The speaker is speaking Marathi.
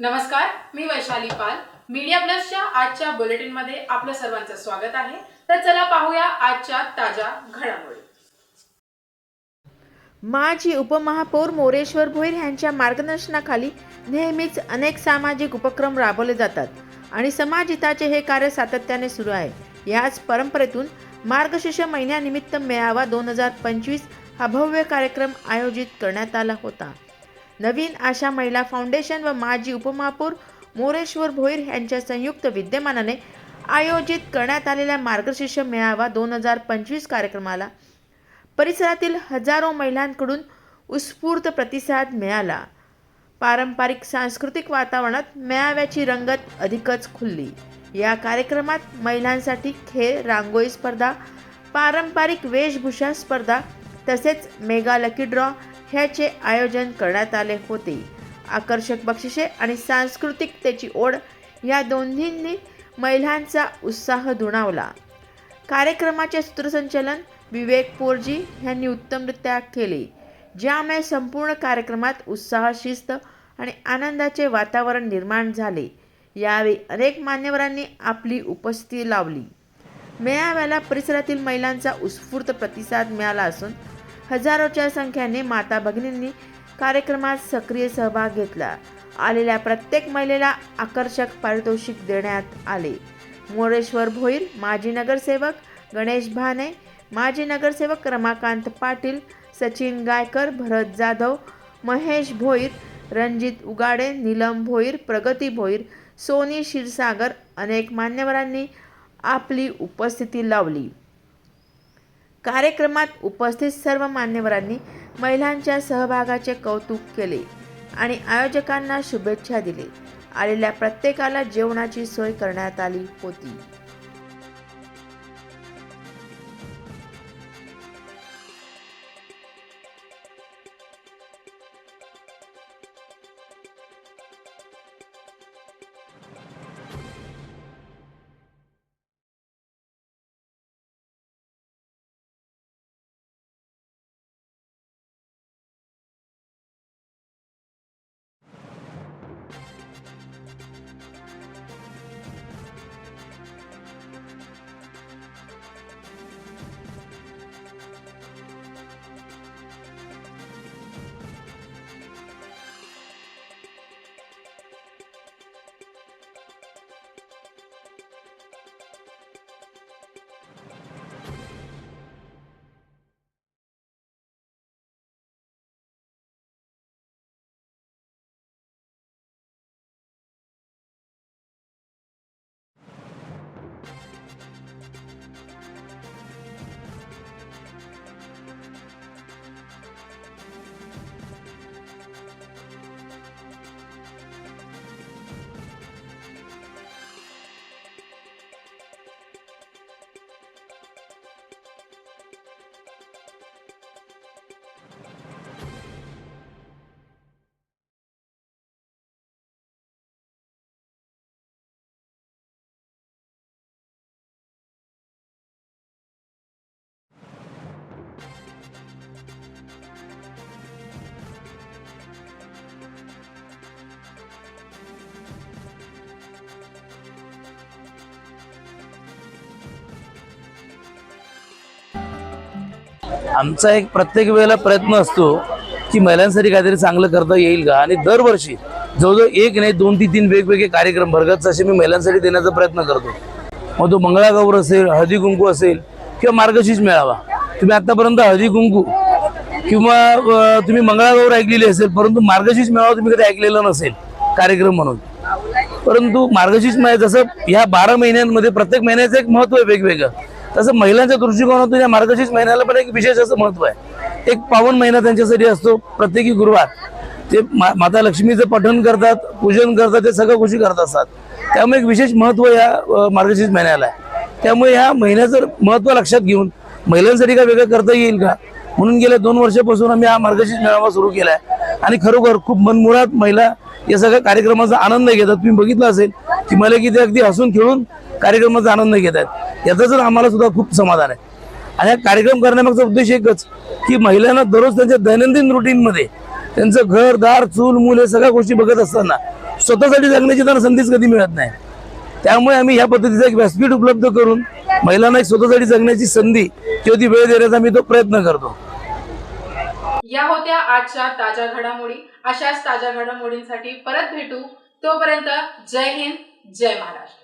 नमस्कार मी वैशाली पाल. मीडिया प्लसच्या आजच्या बुलेटिनमध्ये आपलं सर्वांचं स्वागत आहे. तर चला पाहूया आजच्या ताज्या घडामोडी. माजी उपमहापौर मोरेश्वर भोईर यांच्या मार्गदर्शनाखाली नेहमीच अनेक सामाजिक उपक्रम राबवले जातात आणि समाजहिताचे हे कार्य सातत्याने सुरू आहे. याच परंपरेतून मार्गशीर्ष महिन्यानिमित्त मेळावा दोन हजार पंचवीस हा भव्य कार्यक्रम आयोजित करण्यात आला होता. नवीन आशा महिला फाउंडेशन व माजी उपमहापौर मोरेश्वर भोईर यांच्या संयुक्त विद्यमानाने आयोजित करण्यात आलेल्या मार्गशीर्ष मेळावा दोन हजार पंचवीस कार्यक्रमाला परिसरातील हजारो महिलांकडून उत्स्फूर्त प्रतिसाद मिळाला. पारंपरिक सांस्कृतिक वातावरणात मेळाव्याची रंगत अधिकच खुलली. या कार्यक्रमात महिलांसाठी खेळ रांगोळी स्पर्धा पारंपरिक वेशभूषा स्पर्धा तसेच मेगा लकी ड्रॉ ह्याचे आयोजन करण्यात आले होते. आकर्षक बक्षिसे आणि सांस्कृतिकतेची ओढ या दोन्हींनी महिलांचा उत्साह दुणावला. कार्यक्रमाचे सूत्रसंचालन विवेक पोरजी यांनी उत्तमरित्या केले ज्यामुळे संपूर्ण कार्यक्रमात उत्साह शिस्त आणि आनंदाचे वातावरण निर्माण झाले. यावेळी अनेक मान्यवरांनी आपली उपस्थिती लावली मेळाव्याला परिसरातील महिलांचा उत्स्फूर्त प्रतिसाद मिळाला असून हजारोच्या संख्येने माता भगिनींनी कार्यक्रमात सक्रिय सहभाग घेतला. आलेल्या प्रत्येक महिलेला आकर्षक पारितोषिक देण्यात आले. मोरेश्वर भोईर माजी नगरसेवक गणेश भाने माजी नगरसेवक रमाकांत पाटील सचिन गायकर भरत जाधव महेश भोईर रणजित उगाडे नीलम भोईर प्रगती भोईर सोनी क्षीरसागर अनेक मान्यवरांनी आपली उपस्थिती लावली. कार्यक्रमात उपस्थित सर्व मान्यवरांनी महिलांच्या सहभागाचे कौतुक केले आणि आयोजकांना शुभेच्छा दिली. आलेल्या प्रत्येकाला जेवणाची सोय करण्यात आली होती. आमचा एक प्रत्येक वेळेला प्रयत्न असतो की महिलांसाठी काहीतरी चांगलं करता येईल का? आणि दरवर्षी जवळजवळ एक नाही दोन ते तीन वेगवेगळे कार्यक्रम भरगत असे मी महिलांसाठी देण्याचा प्रयत्न करतो. मग तो मंगळागौर असेल हळदी कुंकू असेल किंवा मार्गशीर्ष मेळावा. तुम्ही आतापर्यंत हळदी कुंकू किंवा तुम्ही मंगळागौर ऐकलेली असेल परंतु मार्गशीर्ष मेळावा तुम्ही कधी ऐकलेला नसेल कार्यक्रम म्हणून. परंतु मार्गशीर्ष मेळा जसं ह्या बारा महिन्यांमध्ये प्रत्येक महिन्याचं एक महत्त्व आहे वेगवेगळं. तसं महिलांच्या दृष्टिकोनातून या मार्गशीर्ष महिन्याला पण एक विशेष असं महत्त्व आहे. एक पावन महिना त्यांच्यासाठी असतो प्रत्येकी गुरुवार. ते मा- माता लक्ष्मीचं पठण करतात पूजन करतात ते सगळ्या गोष्टी करत असतात. त्यामुळे एक विशेष महत्त्व या मार्गशीर्ष महिन्याला आहे. त्यामुळे ह्या महिन्याचं महत्त्व लक्षात घेऊन महिलांसाठी काय वेगळं करता येईल का? म्हणून गेल्या दोन वर्षापासून आम्ही हा मार्गशीर्ष मेळावा सुरू केला आहे आणि खरोखर खूप मनमुळात महिला या सगळ्या कार्यक्रमाचा आनंद घेतात. तुम्ही बघितलं असेल की मला किती अगदी हसून खेळून कार्यक्रमाचा आनंद घेत आहेत. याचा जर आम्हाला सुद्धा खूप समाधान आहे. आणि हा कार्यक्रम करण्यामागचा उद्देश एकच की महिलांना दररोज त्यांच्या दैनंदिन रुटीनमध्ये त्यांचं घर दार चूल मूल हे सगळ्या गोष्टी बघत असताना स्वतःसाठी जगण्याची त्यांना संधीच कधी मिळत नाही. त्यामुळे आम्ही ह्या पद्धतीचा एक व्यासपीठ उपलब्ध करून महिलांना एक स्वतःसाठी जगण्याची संधी किंवा ती वेळ देण्याचा मी तो प्रयत्न करतो. या होत्या आजच्या ताज्या घडामोडी. अशाच ताज्या घडामोडींसाठी परत भेटू. तोपर्यंत जय हिंद. जय महाराष्ट्र